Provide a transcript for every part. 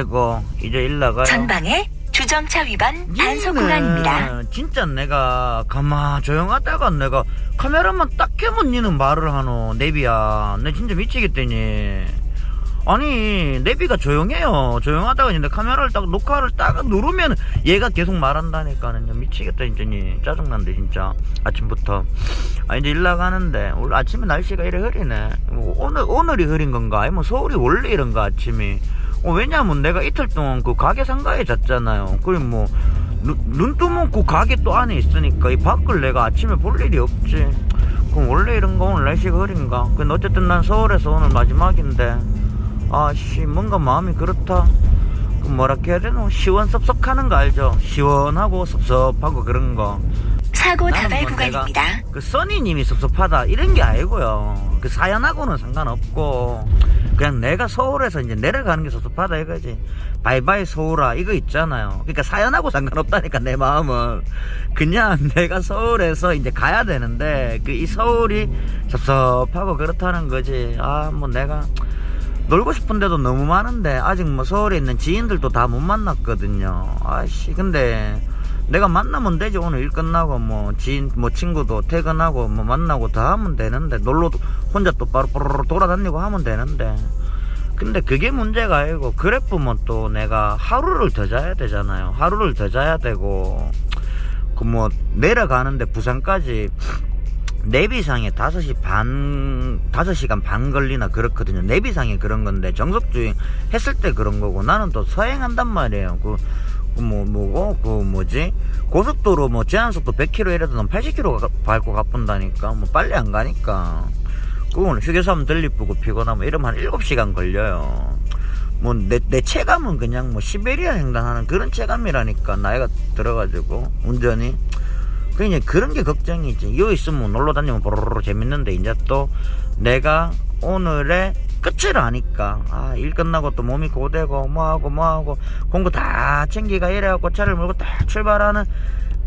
아이고 이제 일 나가요. 전방에 주정차 위반 단속 구간입니다. 진짜 내가 가만 조용하다가 내가 카메라만 딱 켜면 니는 말을 하노 내비야. 내 진짜 미치겠다니. 아니 내비가 조용해요. 조용하다가 이제 카메라를 딱 녹화를 딱 누르면 얘가 계속 말한다니까는 미치겠다 진짜 니 짜증난데 진짜 아침부터. 아 이제 일 나가는데 오늘 아침에 날씨가 이래 흐리네. 뭐 오늘 오늘이 흐린 건가? 아니면 서울이 원래 이런가 아침이? 어, 왜냐면 내가 이틀 동안 그 가게 상가에 잤잖아요. 그리고 뭐, 눈, 눈 뜨면 그 가게 또 안에 있으니까 이 밖을 내가 아침에 볼 일이 없지. 그럼 원래 이런가 오늘 날씨가 흐린가? 근데 어쨌든 난 서울에서 오늘 마지막인데, 아씨, 뭔가 마음이 그렇다. 그 뭐라 해야 되노? 시원섭섭하는 거 알죠? 시원하고 섭섭하고 그런 거. 사고 나는 다발 뭐 구간입니다. 그 써니님이 섭섭하다 이런 게 아니고요. 그 사연하고는 상관없고 그냥 내가 서울에서 이제 내려가는 게 섭섭하다 이거지. 바이바이 서울아 이거 있잖아요. 그러니까 사연하고 상관없다니까 내 마음은 그냥 내가 서울에서 이제 가야 되는데 그 이 서울이 섭섭하고 그렇다는 거지. 아 뭐 내가 놀고 싶은데도 너무 많은데 아직 뭐 서울에 있는 지인들도 다 못 만났거든요. 아씨 근데 내가 만나면 되지 오늘 일 끝나고 뭐 지인 뭐 친구도 퇴근하고 뭐 만나고 다 하면 되는데 놀러 혼자 또 뽀로로 돌아다니고 하면 되는데 근데 그게 문제가 아니고 그래프면 또 내가 하루를 더 자야 되잖아요 하루를 더 자야 되고 그 뭐 내려가는데 부산까지 내비상에 5시 반, 5시간 반 걸리나 그렇거든요. 내비상에 그런 건데, 정석주행 했을 때 그런 거고, 나는 또 서행한단 말이에요. 그, 그 뭐, 뭐고, 그 뭐지? 고속도로 뭐 제한속도 100km 이래도 난 80km 가- 밟고 가뿐다니까. 뭐 빨리 안 가니까. 그거는 휴게소 하면 들리쁘고 피곤하면 이러면 한 7시간 걸려요. 뭐, 내, 내 체감은 그냥 뭐 시베리아 횡단하는 그런 체감이라니까, 나이가 들어가지고, 운전이. 그냥 그런 게 걱정이지. 여기 있으면 놀러 다니면 보로로 재밌는데, 이제 또 내가 오늘의 끝을 아니까, 아, 일 끝나고 또 몸이 고되고, 뭐하고, 뭐하고, 공부 다 챙기가 이래갖고 차를 몰고 딱 출발하는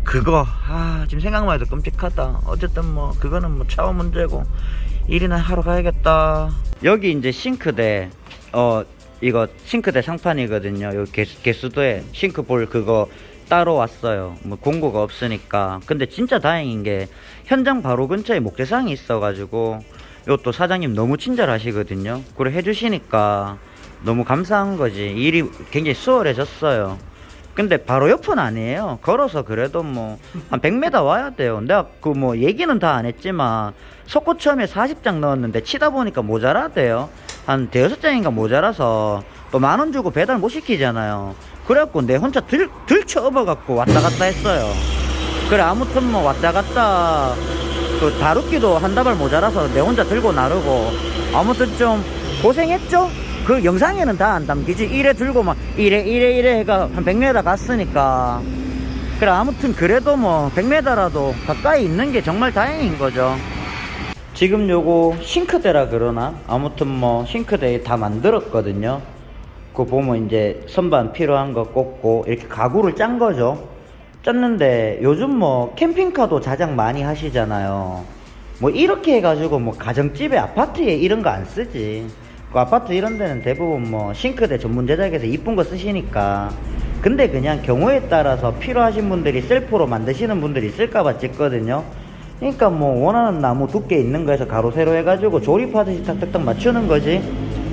그거, 아, 지금 생각만 해도 끔찍하다. 어쨌든 뭐, 그거는 뭐 차후 문제고, 일이나 하러 가야겠다. 여기 이제 싱크대, 어, 이거 싱크대 상판이거든요. 여기 개수, 개수도에 싱크볼 그거 따로 왔어요. 뭐 공고가 없으니까. 근데 진짜 다행인 게 현장 바로 근처에 목재상이 있어가지고 이것도 사장님 너무 친절하시거든요. 그래 해주시니까 너무 감사한 거지. 일이 굉장히 수월해졌어요. 근데 바로 옆은 아니에요. 걸어서 그래도 뭐 한 100m 와야 돼요. 내가 그 뭐 얘기는 다 안 했지만 석고 처음에 40장 넣었는데 치다 보니까 모자라대요. 한 대여섯 장인가 모자라서 또 만 원 주고 배달 못 시키잖아요. 그래갖고 내 혼자 들, 들쳐 업어갖고 왔다 갔다 했어요. 그래 아무튼 뭐 왔다 갔다 그 다루기도 한 다발 모자라서 내 혼자 들고 나르고 아무튼 좀 고생했죠? 그 영상에는 다 안 담기지. 이래 들고 막 이래 이래 이래 해가 한 100m 갔으니까. 그래 아무튼 그래도 뭐 100m라도 가까이 있는 게 정말 다행인 거죠. 지금 요거 싱크대라 그러나? 아무튼 뭐 싱크대 다 만들었거든요. 그거 보면 이제 선반 필요한 거 꽂고 이렇게 가구를 짠 거죠 짰는데 요즘 뭐 캠핑카도 자작 많이 하시잖아요. 뭐 이렇게 해가지고 뭐 가정집에 아파트에 이런 거 안 쓰지. 그 아파트 이런 데는 대부분 뭐 싱크대 전문 제작해서 이쁜 거 쓰시니까. 근데 그냥 경우에 따라서 필요하신 분들이 셀프로 만드시는 분들이 있을까봐 찍거든요. 그러니까 뭐 원하는 나무 두께 있는 거에서 가로 세로 해가지고 조립하듯이 탁탁탁 맞추는 거지.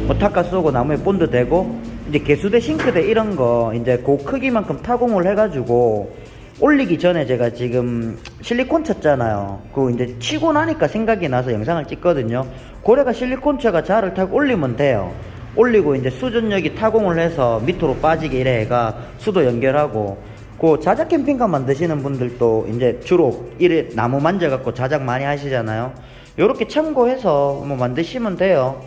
뭐 탁가 쏘고 나무에 본드 대고 이제 개수대 싱크대 이런 거 이제 그 크기만큼 타공을 해가지고 올리기 전에 제가 지금 실리콘 쳤잖아요. 그 이제 치고 나니까 생각이 나서 영상을 찍거든요. 고래가 실리콘 쳐가 자를 타고 올리면 돼요. 올리고 이제 수전력이 타공을 해서 밑으로 빠지게 이래 해가 수도 연결하고 그 자작 캠핑카 만드시는 분들도 이제 주로 이래 나무 만져갖고 자작 많이 하시잖아요. 요렇게 참고해서 뭐 만드시면 돼요.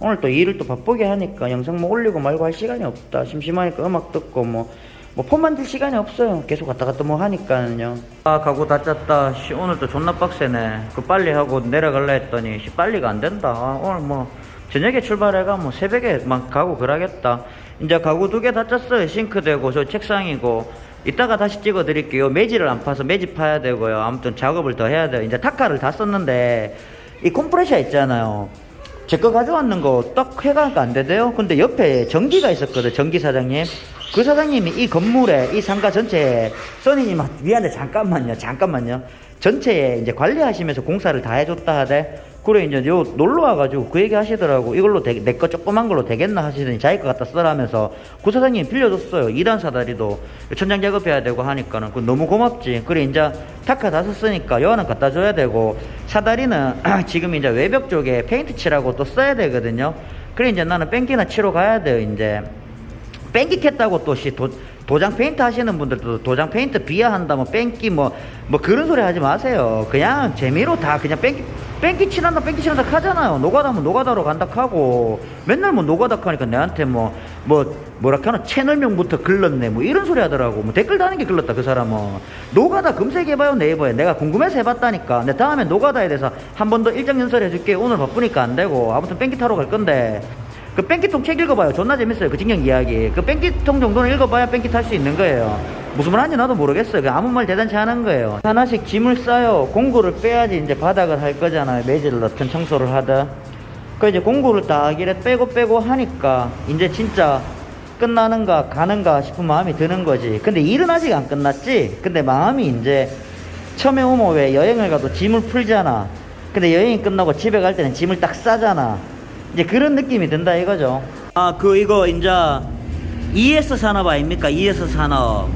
오늘 또 일을 또 바쁘게 하니까 영상 뭐 올리고 말고 할 시간이 없다. 심심하니까 음악 듣고 뭐, 뭐폰 만들 시간이 없어요. 계속 왔다 갔다 뭐 하니까는요. 아, 가구 다 짰다. 씨, 오늘 또 존나 빡세네. 그 빨리 하고 내려갈라 했더니, 씨, 빨리가 안 된다. 아, 오늘 뭐, 저녁에 출발해가 뭐 새벽에 막 가고 그러겠다. 이제 가구 두 개 다 짰어요. 싱크대고, 저 책상이고. 이따가 다시 찍어 드릴게요. 매지를 안 파서 매지 파야 되고요. 아무튼 작업을 더 해야 돼요. 이제 타카를 다 썼는데, 이 컴프레셔 있잖아요. 제 거 가져왔는 거 딱 해가니까 안 되대요. 근데 옆에 전기가 있었거든, 전기 사장님. 그 사장님이 이 건물에, 이 상가 전체에, 써니님, 미안해, 잠깐만요, 잠깐만요. 전체에 이제 관리하시면서 공사를 다 해줬다 하대. 그래, 이제 요 놀러 와가지고 그 얘기 하시더라고. 이걸로 내 거 조그만 걸로 되겠나 하시더니 자기 거 갖다 써라 하면서 그 사장님이 빌려줬어요. 2단 사다리도 천장 작업해야 되고 하니까는. 그 너무 고맙지. 그래, 이제 타카 다 썼으니까 요하는 갖다 줘야 되고 사다리는 지금 이제 외벽 쪽에 페인트 칠하고 또 써야 되거든요. 그래, 이제 나는 뺑기나 치러 가야 돼요, 이제. 뺑기겠다고 또씨 도, 도장 페인트 하시는 분들도 도장 페인트 비하한다 뭐 뺑기 뭐 뭐 그런 소리 하지 마세요. 그냥 재미로 다 그냥 뺑기 뺑기 칠한다 뺑기 칠한다 하잖아요. 노가다면 노가다로 간다 하고. 맨날 뭐 노가다 하니까 내한테 뭐 뭐 뭐라 하나 채널명부터 글렀네. 뭐 이런 소리 하더라고. 뭐 댓글 다는 게 글렀다 그 사람은. 노가다 검색해봐요 네이버에. 내가 궁금해서 해봤다니까. 내 다음에 노가다에 대해서 한 번 더 일정 연설 해줄게. 오늘 바쁘니까 안 되고. 아무튼 뺑기 타러 갈 건데 그 뺑기통 책 읽어봐요. 존나 재밌어요. 그 직영 이야기. 그 뺑기통 정도는 읽어봐야 뺑기 탈 수 있는 거예요. 무슨 말 하는지 나도 모르겠어요. 그 아무 말 대단치 않은 거예요. 하나씩 짐을 싸요. 공구를 빼야지 이제 바닥을 할 거잖아요. 매질을 넣든 청소를 하든. 그 이제 공구를 딱 이래 빼고 빼고 하니까 이제 진짜 끝나는가 가는가 싶은 마음이 드는 거지. 근데 일은 아직 안 끝났지. 근데 마음이 이제 처음에 오면 왜 여행을 가도 짐을 풀잖아. 근데 여행이 끝나고 집에 갈 때는 짐을 딱 싸잖아. 이제 그런 느낌이 든다 이거죠. 아, 그 이거 이제 ES 산업 아닙니까? ES 산업.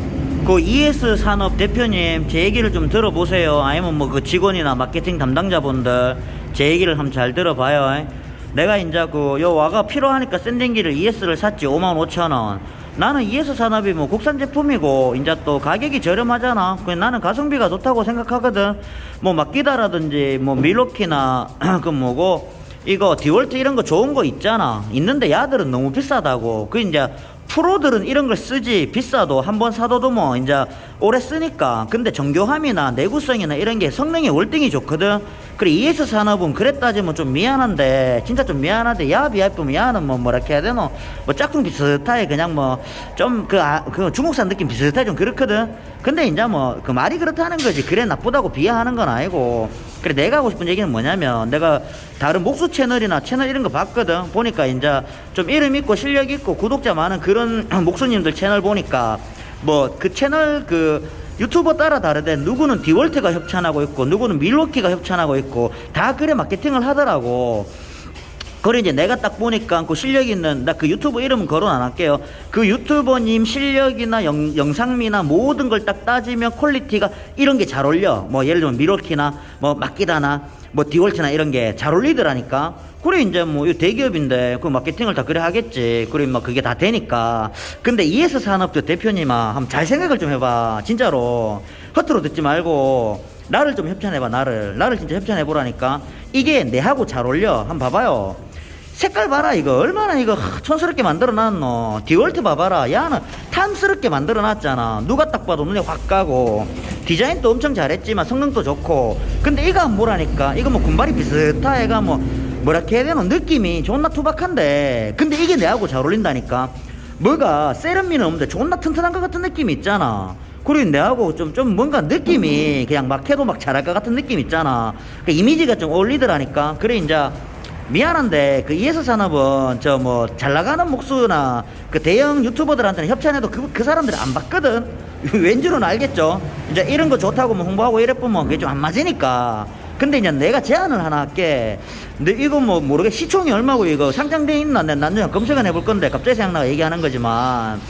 그 ES 산업 대표님 제 얘기를 좀 들어보세요. 아니면 뭐 그 직원이나 마케팅 담당자분들 제 얘기를 한번 잘 들어봐요. 내가 이제 그 요 와가 필요하니까 샌딩기를 ES를 샀지 5만 5천 원. 나는 ES 산업이 뭐 국산 제품이고 이제 또 가격이 저렴하잖아. 나는 가성비가 좋다고 생각하거든. 뭐 막기다라든지 뭐 밀로키나 그 뭐고 이거 디월트 이런 거 좋은 거 있잖아. 있는데 야들은 너무 비싸다고. 그 이제 프로들은 이런 걸 쓰지 비싸도 한 번 사도도 뭐 이제 오래 쓰니까 근데 정교함이나 내구성이나 이런 게 성능이 월등히 좋거든 그래 ES 산업은 그래 따지면 좀 미안한데 진짜 좀 미안한데 야 비하면 야는 뭐 뭐라 해야 되노? 뭐 짝퉁 비슷하게 그냥 뭐 좀그 아, 그 중국산 느낌 비슷하게 좀 그렇거든. 근데 이제 뭐 그 말이 그렇다는 거지. 그래 나쁘다고 비하하는 건 아니고. 그래 내가 하고 싶은 얘기는 뭐냐면 내가 다른 목수 채널이나 채널 이런 거 봤거든. 보니까 이제 좀 이름 있고 실력 있고 구독자 많은 그런 목수님들 채널 보니까 뭐 그 채널 그 유튜버 따라 다르대 누구는 디월트가 협찬하고 있고 누구는 밀워키가 협찬하고 있고 다 그래 마케팅을 하더라고 그래 이제 내가 딱 보니까 그 실력 있는 나 그 유튜브 이름은 거론 안 할게요. 그 유튜버님 실력이나 영, 영상미나 모든 걸 딱 따지면 퀄리티가 이런 게잘 어울려. 뭐 예를 들면 미러키나 뭐 마키다나 뭐 디월트나 이런 게잘 어울리더라니까. 그래 이제 뭐 이 대기업인데 그 마케팅을 다 그래 하겠지. 그래 뭐 그게 다 되니까. 근데 ES 산업도 대표님아 한번 잘 생각을 좀 해봐. 진짜로 허투루 듣지 말고. 나를 좀 협찬해봐 나를 나를 진짜 협찬해보라니까 이게 내하고 잘 어울려 한번 봐봐요 색깔 봐라 이거. 얼마나 이거 하, 촌스럽게 만들어 놨노. 디월트 봐봐라. 야는 탐스럽게 만들어 놨잖아. 누가 딱 봐도 눈에 확 가고. 디자인도 엄청 잘했지만 성능도 좋고. 근데 이거 안 뭐라니까. 이거 뭐 군발이 비슷하 애가 뭐 뭐라 해야 되노? 느낌이 존나 투박한데. 근데 이게 내하고 잘 어울린다니까. 뭐가 세련미는 없는데 존나 튼튼한 것 같은 느낌이 있잖아. 그리고 내하고 좀, 좀 뭔가 느낌이 그냥 막 해도 막 잘할 것 같은 느낌 있잖아. 그 이미지가 좀 어울리더라니까. 그래, 이제 미안한데 그 ES 산업은 저 뭐 잘 나가는 목수나 그 대형 유튜버들한테는 협찬해도 그, 그 사람들이 안 받거든. 왠지는 알겠죠. 이제 이런 거 좋다고 뭐 홍보하고 이래 보면 그게 좀 안 맞으니까. 근데 이제 내가 제안을 하나 할게. 근데 이거 뭐 모르게 시총이 얼마고 이거 상장돼 있나? 내가 나중에 검색은 해볼 건데 갑자기 생각나가 얘기하는 거지만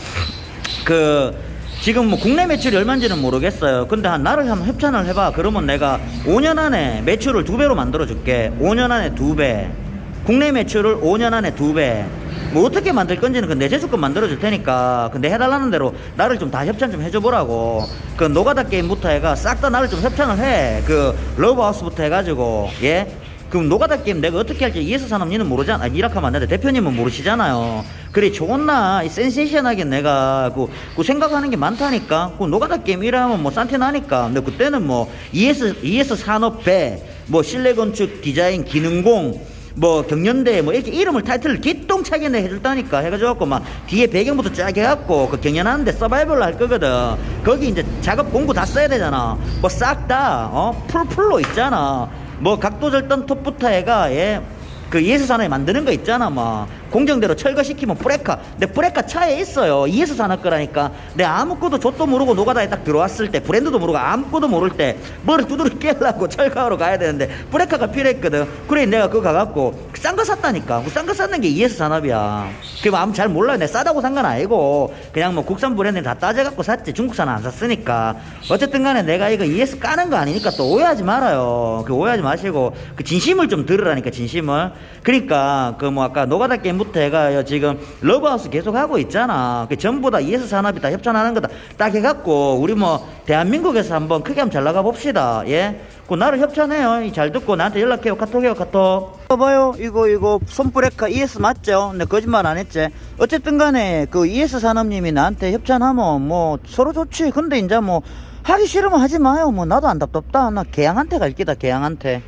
그 지금 뭐 국내 매출이 얼마인지는 모르겠어요. 근데 한 나를 한번 협찬을 해봐. 그러면 내가 5년 안에 매출을 두 배로 만들어 줄게. 5년 안에 두 배. 국내 매출을 5년 안에 두 배. 뭐 어떻게 만들 건지는 그내 제주권 만들어 줄 테니까 근데 해달라는 대로 나를 좀 다 협찬 좀 해줘 보라고 그 노가다 게임부터 해가 싹 다 나를 좀 협찬을 해 그 러브하우스부터 해가지고 예 그럼 노가다 게임 내가 어떻게 할지 이에서 산업 니는 모르잖아. 아, 이락하면 안 되는데 대표님은 모르시잖아요. 그래 이 센세이션하게 내가 그, 그 생각하는 게 많다니까. 그 노가다 게임 이라면 뭐 산티 나니까. 근데 그때는 뭐 ES ES 산업배, 뭐 실내 건축 디자인 기능공. 뭐 경연대 뭐 이렇게 이름을 타이틀을 기똥차게 내 해줄다니까 해가지고 막 뒤에 배경부터 쫙 해갖고 그 경연하는데 서바이벌로 할 거거든 거기 이제 작업 공부 다 써야 되잖아 뭐 싹 다 어 풀풀로 있잖아 뭐 각도 절단 톱부터 해가 예 그 산업이 만드는 거 있잖아 뭐. 공정대로 철거시키면 브레카. 내 브레카 차에 있어요. ES 산업 거라니까. 내 아무것도 족도 모르고 노가다에 딱 들어왔을 때 브랜드도 모르고 아무것도 모를 때 뭐를 두드려 깨려고 철거하러 가야 되는데 브레카가 필요했거든. 그래 내가 그거 가갖고 싼 거 샀다니까. 싼 거 샀는 게 ES 산업이야. 그럼 아무 잘 몰라요. 내가 싸다고 산 건 아니고. 그냥 뭐 국산 브랜드 다 따져갖고 샀지. 중국산은 안 샀으니까. 어쨌든 간에 내가 이거 ES 까는 거 아니니까 또 오해하지 말아요. 그 오해하지 마시고 그 진심을 좀 들으라니까 진심을 그러니까 그 뭐 아까 노가다 게임부터 해가 지금 러브하우스 계속 하고 있잖아. 그 전부 다 ES 산업이 다 협찬하는 거다. 딱 해갖고 우리 뭐 대한민국에서 한번 크게 한번 잘 나가 봅시다. 예? 그 나를 협찬해요. 잘 듣고 나한테 연락해요. 카톡해요 카톡. 봐요. 이거 이거 손브레카 ES 맞죠? 내 거짓말 안 했지. 어쨌든 간에 그 ES 산업님이 나한테 협찬하면 뭐 서로 좋지. 근데 이제 뭐 하기 싫으면 하지 마요. 뭐 나도 안 답답다. 나 개양한테 갈 기다 개양한테